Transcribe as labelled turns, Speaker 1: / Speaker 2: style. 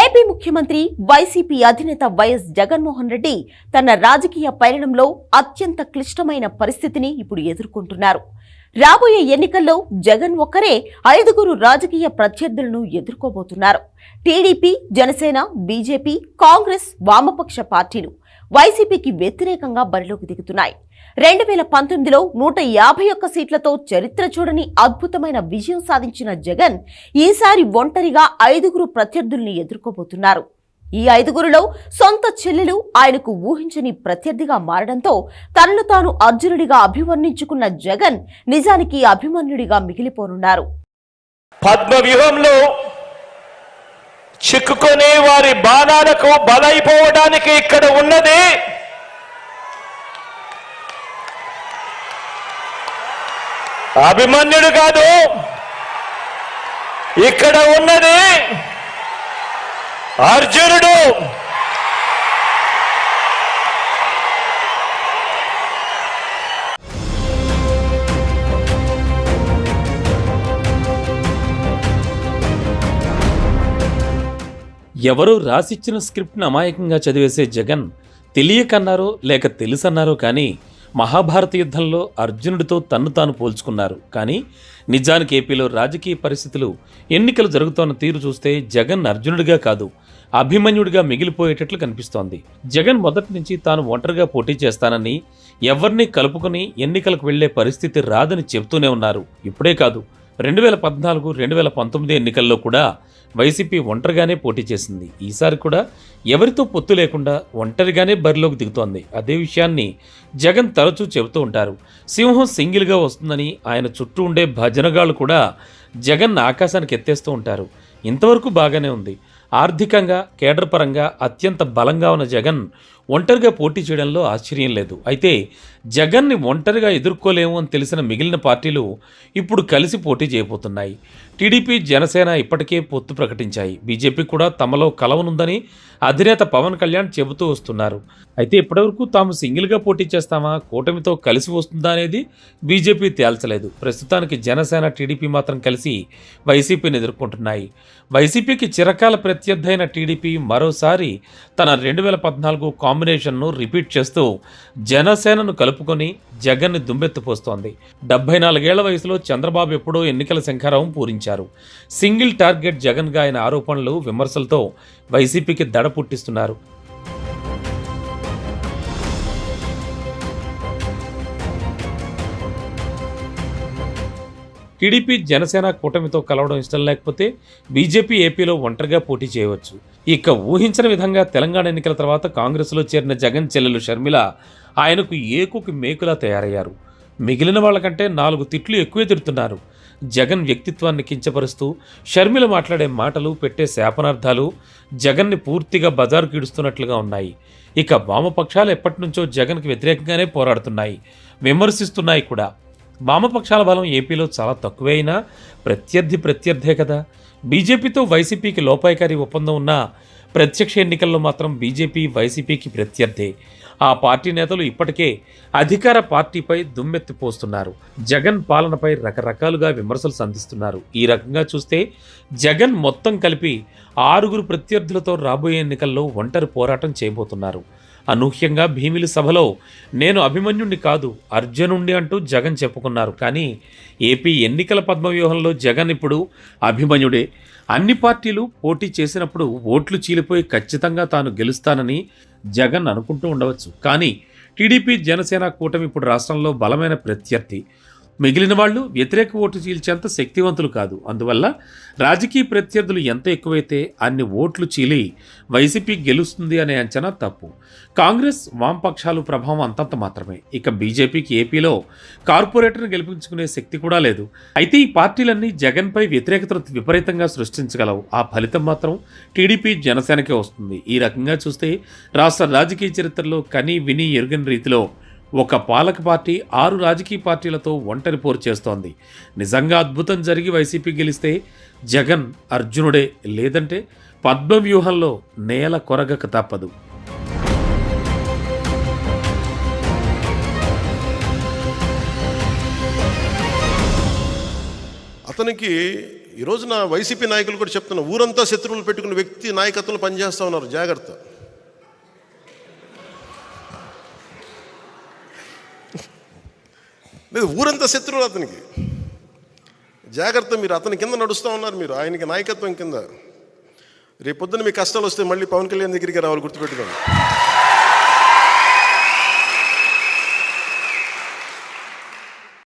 Speaker 1: AP ముఖ్యమంత్రి YCP అధినేత YS Jaganmohan Reddy తన రాజకీయ పయనంలో అత్యంత క్లిష్టమైన పరిస్థితిని ఇప్పుడు ఎదుర్కొంటున్నారు. రాబోయే ఎన్నికల్లో జగన్ ఒక్కరే ఐదుగురు రాజకీయ ప్రత్యర్థులను ఎదుర్కోబోతున్నారు. టీడీపీ జనసేన బీజేపీ కాంగ్రెస్ వామపక్ష పార్టీలు వైసీపీకి వ్యతిరేకంగా బరిలోకి దిగుతున్నాయి. రెండు వేల పంతొమ్మిదిలో నూట యాభై ఒక్క సీట్లతో చరిత్ర చూడని అద్భుతమైన విజయం సాధించిన జగన్ ఈసారి ఒంటరిగా ఐదుగురు ప్రత్యర్థుల్ని ఎదుర్కోబోతున్నారు. ఈ ఐదుగురులో సొంత చెల్లెలు ఆయనకు ఊహించని ప్రత్యర్థిగా మారడంతో తనను తాను అర్జునుడిగా అభివర్ణించుకున్న జగన్ నిజానికి అభిమన్యుడిగా మిగిలిపోనున్నారు.
Speaker 2: పద్మ చిక్కుకొని వారి బాణాలకు బలైపోవడానికి ఇక్కడ ఉన్నది అభిమన్యుడు కాదు. ఇక్కడ ఉన్నది అర్జునుడు!
Speaker 3: ఎవరో రాసిచ్చిన స్క్రిప్ట్ను అమాయకంగా చదివేసే జగన్ తెలియకన్నారో లేక తెలుసన్నారో కానీ మహాభారత యుద్ధంలో అర్జునుడితో తన్ను తాను పోల్చుకున్నారు. కానీ నిజానికి ఏపీలో రాజకీయ పరిస్థితులు ఎన్నికలు జరుగుతోన్న తీరు చూస్తే జగన్ అర్జునుడిగా కాదు అభిమన్యుడిగా మిగిలిపోయేటట్లు కనిపిస్తోంది. జగన్ మొదటి నుంచి తాను ఒంటరిగా పోటీ చేస్తానని ఎవరిని కలుపుకుని ఎన్నికలకు వెళ్ళే పరిస్థితి రాదని చెబుతూనే ఉన్నారు. ఇప్పుడే కాదు రెండు వేల పద్నాలుగు రెండు వేల పంతొమ్మిది ఎన్నికల్లో కూడా వైసీపీ ఒంటరిగానే పోటీ చేసింది. ఈసారి కూడా ఎవరితో పొత్తు లేకుండా ఒంటరిగానే బరిలోకి దిగుతోంది. అదే విషయాన్ని జగన్ తరచూ చెబుతూ ఉంటారు. సింహం సింగిల్గా వస్తుందని ఆయన చుట్టూ ఉండే భజనగాళ్ళు కూడా జగన్ ఆకాశానికి ఎత్తేస్తూ ఉంటారు. ఇంతవరకు బాగానే ఉంది. ఆర్థికంగా కేడర్ పరంగా అత్యంత బలంగా ఉన్న జగన్ ఒంటరిగా పోటీ చేయడంలో ఆశ్చర్యం లేదు. అయితే జగన్ని ఒంటరిగా ఎదుర్కోలేము అని తెలిసిన మిగిలిన పార్టీలు ఇప్పుడు కలిసి పోటీ చేయబోతున్నాయి. టీడీపీ జనసేన ఇప్పటికే పొత్తు ప్రకటించాయి. బీజేపీ కూడా తమలో కలవనుందని అధినేత పవన్ కళ్యాణ్ చెబుతూ వస్తున్నారు. అయితే ఇప్పటివరకు తాము సింగిల్గా పోటీ చేస్తామా? కూటమితో కలిసి వస్తుందా అనేది బీజేపీ తేల్చలేదు. ప్రస్తుతానికి జనసేన టీడీపీ మాత్రం కలిసి వైసీపీని ఎదుర్కొంటున్నాయి. వైసీపీకి చిరకాల ప్రత్యర్థి అయిన టీడీపీ మరోసారి తన రెండు వేల పద్నాలుగు కాంబినేషన్ను రిపీట్ చేస్తూ జనసేనను కలుపుకొని జగన్ని దుమ్మెత్తిపోస్తోంది. డెబ్బై నాలుగేళ్ళ వయసులో చంద్రబాబు ఎప్పుడో ఎన్నికల శంఖారావం పూరించారు. సింగిల్ టార్గెట్ జగన్గా ఆయన ఆరోపణలు విమర్శలతో వైసీపీకి దడ పుట్టిస్తున్నారు. టీడీపీ జనసేన కూటమితో కలవడం ఇష్టం లేకపోతే బీజేపీ ఏపీలో ఒంటరిగా పోటీ చేయవచ్చు. ఇక ఊహించిన విధంగా తెలంగాణ ఎన్నికల తర్వాత కాంగ్రెస్లో చేరిన జగన్ చెల్లెలు షర్మిల ఆయనకు ఏకుకి మేకులా తయారయ్యారు. మిగిలిన వాళ్ళకంటే నాలుగు తిట్లు ఎక్కువే తిడుతున్నారు. జగన్ వ్యక్తిత్వాన్ని కించపరుస్తూ షర్మిల మాట్లాడే మాటలు పెట్టే శాపనార్థాలు జగన్ని పూర్తిగా బజారు కీడుస్తున్నట్లుగా ఉన్నాయి. ఇక వామపక్షాలు ఎప్పటి నుంచో జగన్కి వ్యతిరేకంగానే పోరాడుతున్నాయి. విమర్శిస్తున్నాయి కూడా. వామపక్షాల బలం ఏపీలో చాలా తక్కువే అయినా ప్రత్యర్థి ప్రత్యర్థే కదా. బీజేపీతో వైసీపీకి లోపాయకారి ఒప్పందం ఉన్న ప్రత్యక్ష ఎన్నికల్లో మాత్రం బీజేపీ వైసీపీకి ప్రత్యర్థే. ఆ పార్టీ నేతలు ఇప్పటికే అధికార పార్టీపై దుమ్మెత్తిపోస్తున్నారు జగన్ పాలనపై రకరకాలుగా విమర్శలు సంధిస్తున్నారు. ఈ రకంగా చూస్తే జగన్ మొత్తం కలిపి ఆరుగురు ప్రత్యర్థులతో రాబోయే ఎన్నికల్లో ఒంటరి పోరాటం చేయబోతున్నారు. అనూహ్యంగా భీమిలి సభలో నేను అభిమన్యుణ్ణి కాదు అర్జునుణ్ణి అంటూ జగన్ చెప్పుకున్నారు. కానీ ఏపీ ఎన్నికల పద్మవ్యూహంలో జగన్ ఇప్పుడు అభిమన్యుడే. అన్ని పార్టీలు పోటీ చేసినప్పుడు ఓట్లు చీలిపోయి ఖచ్చితంగా తాను గెలుస్తానని జగన్ అనుకుంటూ ఉండవచ్చు. కానీ టీడీపీ జనసేన కూటమి ఇప్పుడు రాష్ట్రంలో బలమైన ప్రత్యర్థి. మిగిలిన వాళ్ళు వ్యతిరేక ఓటు చీల్చేంత శక్తివంతులు కాదు. అందువల్ల రాజకీయ ప్రత్యర్థులు ఎంత ఎక్కువైతే అన్ని ఓట్లు చీలి వైసీపీ గెలుస్తుంది అనే అంచనా తప్పు. కాంగ్రెస్ వామపక్షాలు ప్రభావం అంతంత మాత్రమే. ఇక బీజేపీకి ఏపీలో కార్పొరేటర్ను గెలిపించుకునే శక్తి కూడా లేదు. అయితే ఈ పార్టీలన్నీ జగన్పై వ్యతిరేకతను విపరీతంగా సృష్టించగలవు. ఆ ఫలితం మాత్రం టీడీపీ జనసేనకే వస్తుంది. ఈ రకంగా చూస్తే రాష్ట్ర రాజకీయ చరిత్రలో కని విని ఎరుగని రీతిలో ఒక పాలక పార్టీ ఆరు రాజకీయ పార్టీలతో ఒంటరి పోరు చేస్తోంది. నిజంగా అద్భుతం జరిగి వైసీపీ గెలిస్తే జగన్ అర్జునుడే లేదంటే పద్మవ్యూహంలో నేల కొరగక తప్పదు.
Speaker 4: అతనికి ఈ రోజున వైసీపీ నాయకులు కూడా చెప్తున్నారు ఊరంతా శత్రువులు పెట్టుకున్న వ్యక్తి నాయకత్వంలో పనిచేస్తూ ఉన్నారు. జాగ్రత్త. లేదు ఊరంతా శత్రువులు అతనికి. జాగ్రత్త మీరు అతని కింద నడుస్తూ ఉన్నారు మీరు ఆయనకి నాయకత్వం కింద. రేపొద్దున మీ కష్టాలు వస్తే మళ్ళీ పవన్ కళ్యాణ్ దగ్గరికి రావాలి గుర్తుపెట్టుకోండి.